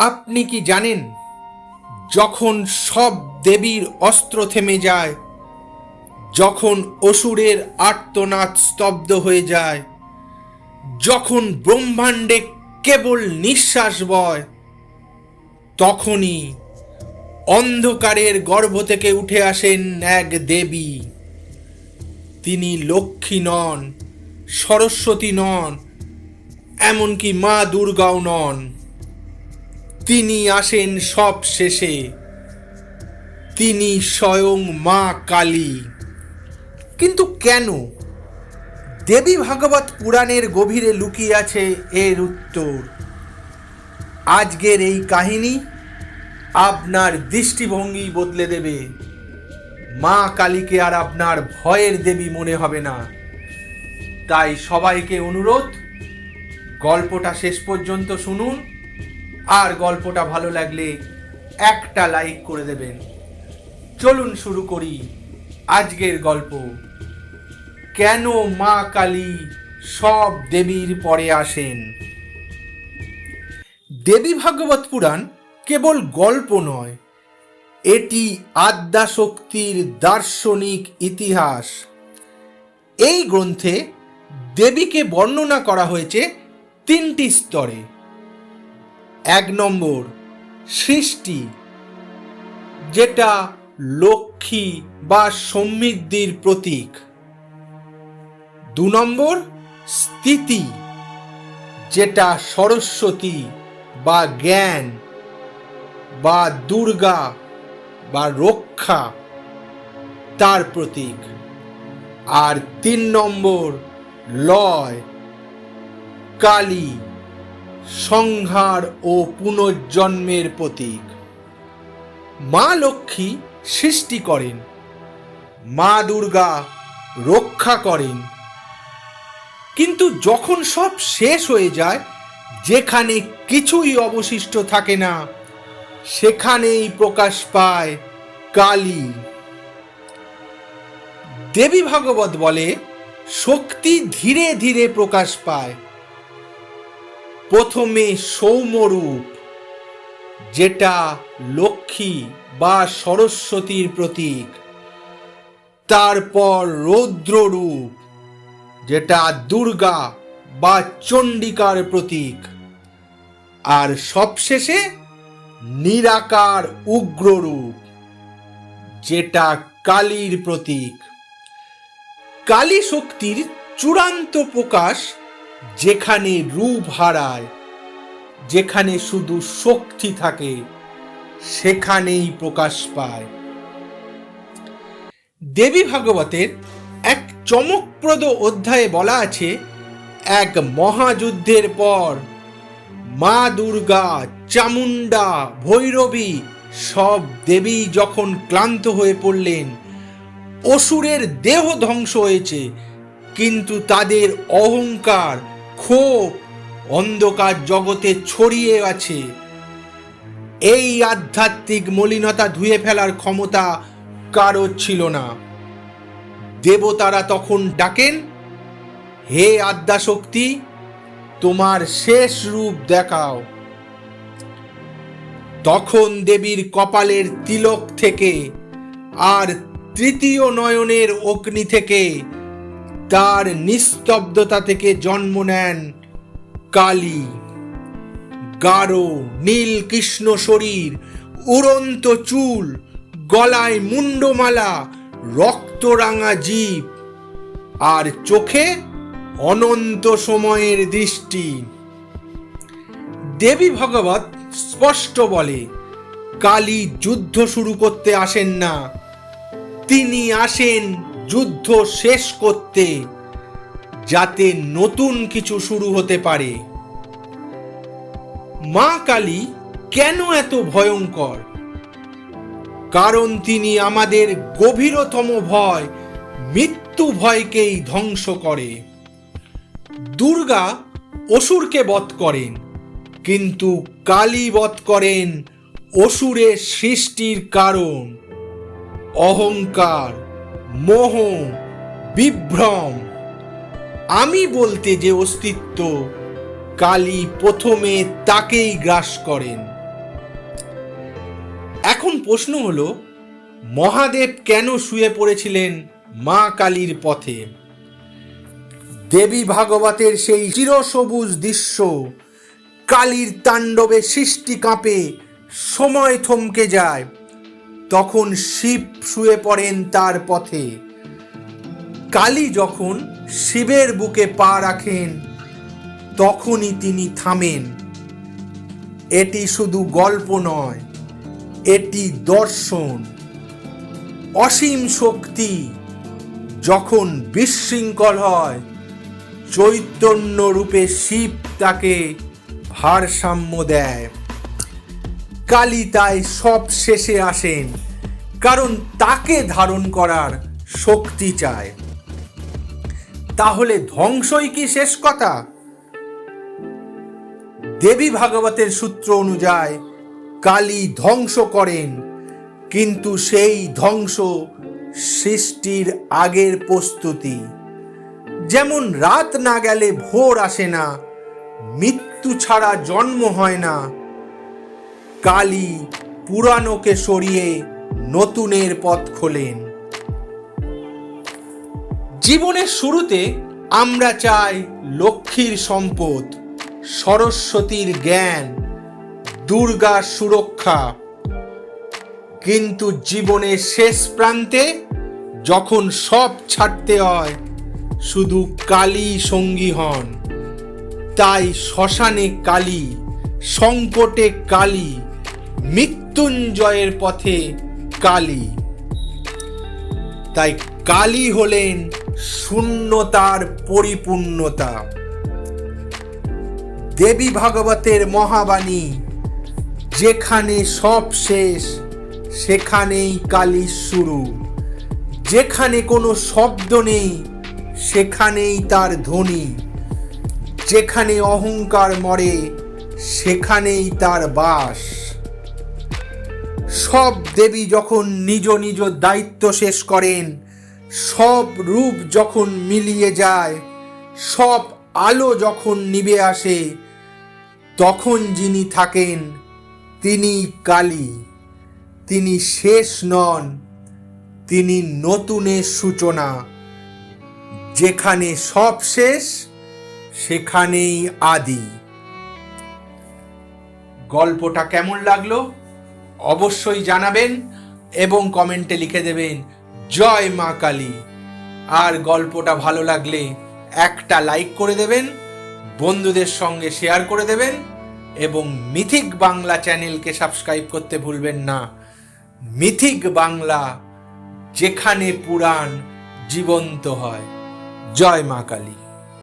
আপনি কি জানেন, যখন সব দেবীর অস্ত্র থেমে যায়, যখন অসুরের আর্তনাদ স্তব্ধ হয়ে যায়, যখন ব্রহ্মাণ্ডে কেবল নিঃশ্বাস বয়, তখনই অন্ধকারের গর্ভ থেকে উঠে আসেন এক দেবী। তিনি লক্ষ্মী নন, সরস্বতী নন, এমনকি মা দুর্গাও নন। তিনি আসেন সব শেষে। তিনি স্বয়ং মা কালী। কিন্তু কেন? দেবী ভাগবত পুরাণের গভীরে লুকিয়ে আছে এর উত্তর। আজকের এই কাহিনী আপনার দৃষ্টিভঙ্গি বদলে দেবে। মা কালীকে আর আপনার ভয়ের দেবী মনে হবে না। তাই সবাইকে অনুরোধ, গল্পটা শেষ পর্যন্ত শুনুন। আর গল্পটা ভালো লাগলে একটা লাইক করে দেবেন। চলুন শুরু করি আজকের গল্প। কেন মা কালী সব দেবীর পরে আসেন? দেবী ভাগবত পুরাণ কেবল গল্প নয়, এটি আদ্যাশক্তির দার্শনিক ইতিহাস। এই গ্রন্থে দেবীকে বর্ণনা করা হয়েছে তিনটি স্তরে। এক নম্বর সৃষ্টি, যেটা লক্ষ্মী বা সমৃদ্ধির প্রতীক। দু নম্বর স্থিতি, যেটা সরস্বতী বা জ্ঞান বা দুর্গা বা রক্ষা তার প্রতীক। আর তিন নম্বর লয়, কালী সংহার ও পুনর্জন্মের প্রতীক। মা লক্ষ্মী সৃষ্টি করেন। মা দুর্গা রক্ষা করেন। কিন্তু যখন সব শেষ হয়ে যায়, যেখানে কিছুই অবশিষ্ট থাকে না, সেখানেই প্রকাশ পায় কালী। দেবী ভাগবত বলে, শক্তি ধীরে ধীরে প্রকাশ পায়। প্রথমে সৌম্যরূপ, যেটা লক্ষ্মী বা সরস্বতীর প্রতীক। তারপর রৌদ্ররূপ, যেটা দুর্গা বা চণ্ডিকার প্রতীক। আর সবশেষে নিরাকার উগ্ররূপ, যেটা কালীর প্রতীক। কালী শক্তির চূড়ান্ত প্রকাশ যেখানে রূপ হারায়, যেখানে শুধু শক্তি থাকে, সেখানেই প্রকাশ পায়। দেবী ভাগবতের এক চমকপ্রদ অধ্যায়ে বলা আছে, এক মহাযুদ্ধের পর মা দুর্গা চামুন্ডা ভৈরবী সব দেবী যখন ক্লান্ত হয়ে পড়লেন, অসুরের দেহ ধ্বংস হয়েছে কিন্তু তাদের অহংকার ক্ষোভ অন্ধকার জগতে ছড়িয়ে আছে। এই আধ্যাত্মিক মলিনতা ধুয়ে ফেলার ক্ষমতা কারও ছিল না। দেবতারা তখন ডাকেন, হে আদ্যাশক্তি, তোমার শেষ রূপ দেখাও। তখন দেবীর কপালের তিলক থেকে আর তৃতীয় নয়নের অগ্নি থেকে তার নিস্তব্ধতা থেকে জন্ম নেন কালী। গাঢ়, নীল কৃষ্ণ শরীর, উড়ন্ত চুল, গলায় মুন্ডমালা রক্তরাঙা জীব আর চোখে অনন্ত সময়ের দৃষ্টি। দেবী ভগবত স্পষ্ট বলে, কালী যুদ্ধ শুরু করতে আসেন না। তিনি আসেন যুদ্ধ শেষ করতে যাতে নতুন কিছু শুরু হতে পারে। মা কালী কেন এত ভয়ঙ্কর? কারণ তিনি আমাদের গভীরতম ভয়, মৃত্যু ভয়কেই ধ্বংস করে। দুর্গা অসুরকে বধ করেন, কিন্তু কালী বধ করেন অসুরের সৃষ্টির কারণ, অহংকার। মোহ বিভ্রম। আমি বলতে যে অস্তিত্ব কালী প্রথমে তাকেই গ্রাস করেন। এখন প্রশ্ন হলো, মহাদেব কেন শুয়ে পড়েছিলেন মা কালীর পথে? দেবী ভাগবতের সেই চিরসবুজ দৃশ্য, কালীর তাণ্ডবে সৃষ্টি কাঁপে, সময় থমকে যায়। তখন শিব শুয়ে পড়েন তার পথে। কালী যখন শিবের বুকে পা রাখেন, তখনই তিনি থামেন। এটি শুধু গল্প নয়, এটি দর্শন। অসীম শক্তি যখন বিশৃঙ্খল হয়, চৈতন্য রূপে শিব তাকে ভারসাম্য দেয়। কালী তাই সব শেষে আসেন, কারণ তাকে ধারণ করার শক্তি চায় তাহলে ধ্বংসই কি শেষ কথা? দেবী ভাগবতের সূত্র অনুযায়ী কালী ধ্বংস করেন, কিন্তু সেই ধ্বংস সৃষ্টির আগের প্রস্তুতি। যেমন রাত না গেলে ভোর আসে না, মৃত্যু ছাড়া জন্ম হয় না কালী পুরানোকে সরিয়ে নতুনের পথ খোলেন। জীবনের শুরুতে আমরা চাই লক্ষ্মীর সম্পদ, সরস্বতীর জ্ঞান, দুর্গার সুরক্ষা। কিন্তু জীবনের শেষ প্রান্তে যখন সব ছাড়তে হয়, শুধু কালী সঙ্গী হন। তাই শ্মশানে কালী, সংকটে কালী মৃত্যুঞ্জয়ের পথে কালী। তাই কালী হলেন শূন্যতার পরিপূর্ণতা। দেবী ভাগবতের মহাবাণী, যেখানে সব শেষ, সেখানেই কালীর শুরু। যেখানে কোনো শব্দ নেই, সেখানেই তার ধ্বনি। যেখানে অহংকার মরে, সেখানেই তার বাস। সব দেবী যখন নিজ নিজ দায়িত্ব শেষ করেন, সব রূপ যখন মিলিয়ে যায়, সব আলো যখন নিবে আসে, তখন যিনি থাকেন তিনি কালী, তিনি শেষ নন, তিনি নতুনের সূচনা। যেখানে সব শেষ, সেখানেই আদি। গল্পটা কেমন লাগল? অবশ্যই জানাবেন এবং কমেন্টে লিখে দেবেন, জয় মা কালী। আর গল্পটা ভালো লাগলে একটা লাইক করে দেবেন, বন্ধুদের সঙ্গে শেয়ার করে দেবেন এবং মিথিক বাংলা চ্যানেলকে সাবস্ক্রাইব করতে ভুলবেন না। মিথিক বাংলা, যেখানে পুরাণ জীবন্ত হয়। জয় মা কালী।